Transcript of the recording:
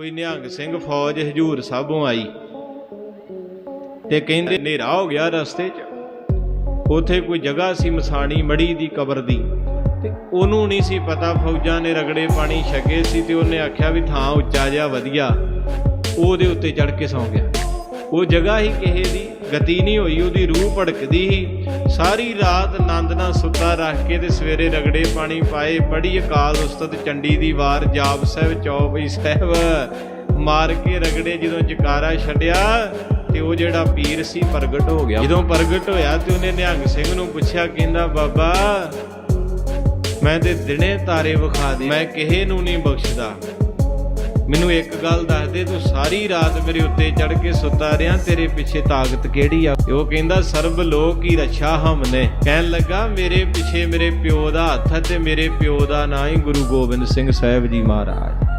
ਕੋਈ ਨਿਹੰਗ ਸਿੰਘ ਫੌਜ ਹਜੂਰ ਸਾਹਿਬੋਂ ਆਈ ਤੇ ਕਹਿੰਦੇ, ਹਨੇਰਾ ਹੋ ਗਿਆ ਰਸਤੇ 'ਚ। ਉਥੇ ਕੋਈ ਜਗ੍ਹਾ ਸੀ ਮਸਾਣੀ ਮੜੀ ਦੀ ਕਬਰ ਦੀ ਤੇ ਉਹਨੂੰ ਨਹੀਂ ਸੀ ਪਤਾ, ਫੌਜਾਂ ਨੇ ਰਗੜੇ ਪਾਣੀ ਛਕੇ ਸੀ ਤੇ ਉਹਨੇ ਆਖਿਆ ਵੀ ਥਾਂ ਉੱਚਾ ਜਿਹਾ ਵਧੀਆ, ਉਹਦੇ ਉੱਤੇ ਚੜ ਕੇ ਸੌਂ ਗਿਆ। ਉਹ ਜਗ੍ਹਾ ਹੀ ਕਿਸੇ ਦੀ ਗਤੀ ਨਹੀਂ ਹੋਈ, ਉਹਦੀ ਰੂਹ ਭੜਕਦੀ ਹੀ ਸਾਰੀ ਰਾਤ ਆਨੰਦ ਨਾਲ ਸੁੱਤਾ ਰੱਖ ਕੇ ਤੇ ਸਵੇਰੇ ਰਗੜੇ ਪਾਣੀ ਪਾਏ। ਬੜੀ ਅਕਾਲ ਉਸਤਤ ਚੰਡੀ ਦੀ ਵਾਰ ਜਾਪ ਸਾਹਿਬ ਚੌਪਈ ਸਾਹਿਬ। ਮਾਰ ਕੇ ਰਗੜੇ ਜਦੋਂ ਜਕਾਰਾ ਛੱਡਿਆ ਤੇ ਉਹ ਜਿਹੜਾ ਪੀਰ ਸੀ ਪ੍ਰਗਟ ਹੋ ਗਿਆ। ਜਦੋਂ ਪ੍ਰਗਟ ਹੋਇਆ ਤੇ ਉਹਨੇ ਨਿਹੰਗ ਸਿੰਘ ਨੂੰ ਪੁੱਛਿਆ, ਕਹਿੰਦਾ, ਬਾਬਾ, ਮੈਂ ਤੇ ਦਿਨੇ ਤਾਰੇ ਵਿਖਾ ਦੇ, ਮੈਂ ਕਿਸੇ ਨੂੰ ਨਹੀਂ ਬਖਸ਼ਦਾ। ਮੈਨੂੰ ਇੱਕ ਗੱਲ ਦੱਸ ਦੇ, ਤੂੰ ਸਾਰੀ ਰਾਤ ਮੇਰੇ ਉੱਤੇ ਚੜ ਕੇ ਸੁੱਤਾ ਰਿਆਂ ਤੇਰੇ ਪਿੱਛੇ ਤਾਕਤ ਕਿਹੜੀ ਆ? ਉਹ ਕਹਿੰਦਾ ਸਰਬ ਲੋਕ ਕੀ ਰੱਛਾ ਹਮਨੇ ਕਹਿਣ ਲੱਗਾ, ਮੇਰੇ ਪਿੱਛੇ ਮੇਰੇ ਪਿਓ ਦਾ ਹੱਥ ਹੈ ਤੇ ਮੇਰੇ ਪਿਓ ਦਾ ਨਾਂ ਹੀ ਗੁਰੂ ਗੋਬਿੰਦ ਸਿੰਘ ਸਾਹਿਬ ਜੀ ਮਹਾਰਾਜ।